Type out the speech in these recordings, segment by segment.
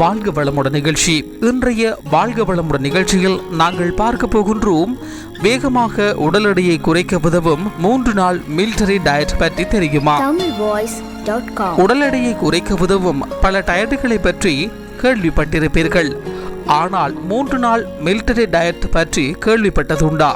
வாழ்க வளமுடன் நிகழ்ச்சி. இன்றைய வாழ்க வளமுடன் நிகழ்ச்சியில் நாங்கள் பார்க்க போகின்றோம் வேகமாக உடல் எடையை குறைக்க உதவும் மூன்று நாள் மிலிட்டரி டயட் பற்றி தெரியுமா? உடல் எடையை குறைக்க உதவும் பல டயட்டுகளை பற்றி கேள்விப்பட்டிருப்பீர்கள். ஆனால் மூன்று நாள் மிலிட்டரி டயட் பற்றி கேள்விப்பட்டதுண்டா?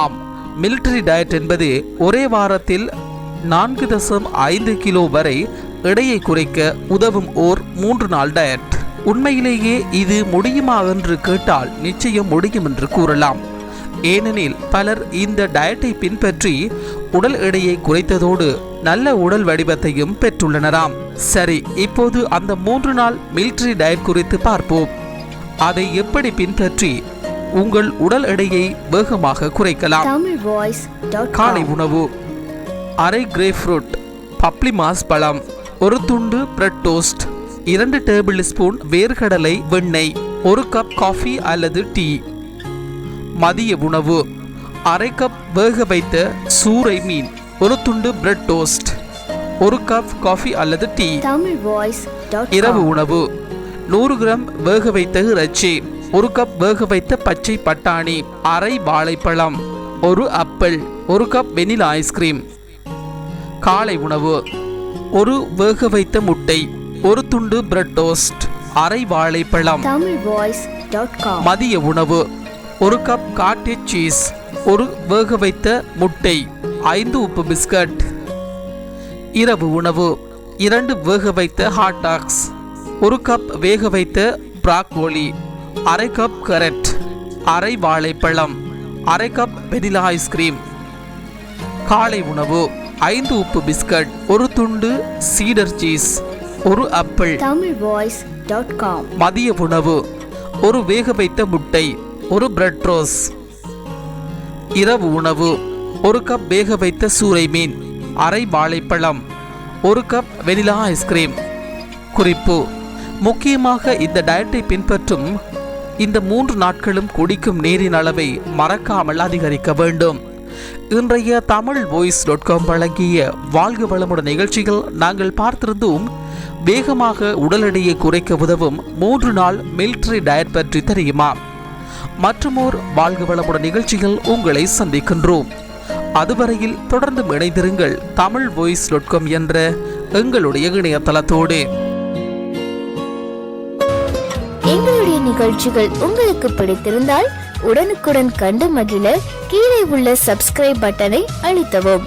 ஆம் மிலிட்டரி டயட் என்பது ஒரே வாரத்தில் நான்கு தசம் ஐந்து கிலோ வரை எடையை குறைக்க உதவும் ஓர் மூன்று நாள் டயட் உண்மையிலேயே இது முடியுமா என்று கேட்டால் நிச்சயம் முடியும் என்று கூறலாம். ஏனெனில் பலர் இந்த டயட்டை பின்பற்றி உடல் எடையை குறைத்ததோடு நல்ல உடல் வடிவத்தையும் பெற்றுள்ளனராம். சரி இப்போது அந்த மூன்று நாள் மிலிட்டரி டயட் குறித்து பார்ப்போம். அதை எப்படி பின்பற்றி உங்கள் உடல் எடையை வேகமாக குறைக்கலாம். காலை உணவு. அரை கிரேப் ஃப்ரூட் பப்ளி மாஸ் பழம் ஒரு துண்டு பிரெட் டோஸ்ட் இரண்டு டேபிள் ஸ்பூன் வேர்க்கடலை வெண்ணெய் ஒரு கப் காஃபி அல்லது டீ மதிய உணவு. அரை கப் வேக வைத்த சூறை மீன் ஒரு துண்டு பிரெட் டோஸ்ட் ஒரு கப் காஃபி அல்லது டீ இரவு உணவு. நூறு கிராம் வேக வைத்த இறைச்சி ஒரு கப் வேக வைத்த பச்சை பட்டாணி அரை வாழைப்பழம் ஒரு ஆப்பிள் ஒரு கப் வெனிலா ஐஸ்கிரீம் காலை உணவு. ஒரு வேக வைத்த முட்டை ஒரு துண்டு பிரெட் டோஸ்ட் அரை வாழைப்பழம். மதிய உணவு ஒரு கப் காட்டேஜ் சீஸ் ஒரு வேக வைத்த முட்டை ஐந்து உப்பு பிஸ்கட் இரவு உணவு இரண்டு வேக வைத்த ஹாட் டாக்ஸ் ஒரு கப் வேக வைத்த பிராக்கோலி அரை கப் கரட் அரை வாழைப்பழம் அரை கப் வெனிலா ஐஸ்கிரீம் காலை உணவு ஐந்து உப்பு பிஸ்கட் ஒரு துண்டு சீடர் சீஸ் ஒரு apple Tamil voice dot com மதிய உணவு. ஒரு வேக வைத்த முட்டை ஒரு பிரெட் ரோஸ் இரவு உணவு. ஒரு கப் வேக வைத்த சூறை மீன் அரை வாழைப்பழம் ஒரு கப் வெனிலா ஐஸ்கிரீம் குறிப்பு முக்கியமாக இந்த டயட்டை பின்பற்றும் இந்த மூன்று நாட்களும் குடிக்கும் நீரின் அளவை மறக்காமல் அதிகரிக்க வேண்டும். இன்றைய தமிழ் வாய்ஸ் டாட் காம் வழங்கிய வாழ்க வளமுடன் நிகழ்ச்சிகள் நாங்கள் பார்த்திருந்தோம். வேகமாக உடல் எடையை குறைக்க உதவும் மூன்று நாள் மிலிட்டரி டயட் பற்றி தெரியுமா? மற்றுமோர் வாழ்க வளமுடன் நிகழ்ச்சிகள் உங்களை சந்திக்கின்றோம். அதுவரையில் தொடர்ந்து இணைந்திருங்கள் தமிழ் வாய்ஸ் டாட் காம் என்ற எங்களுடைய இணையதளத்தோடு. எங்களுடைய நிகழ்ச்சிகள் உங்களுக்கு பிடித்திருந்தால் உடனுக்குடன் கண்டு மகிழ கீழே உள்ள சப்ஸ்கிரைப் பட்டனை அழுத்தவும்.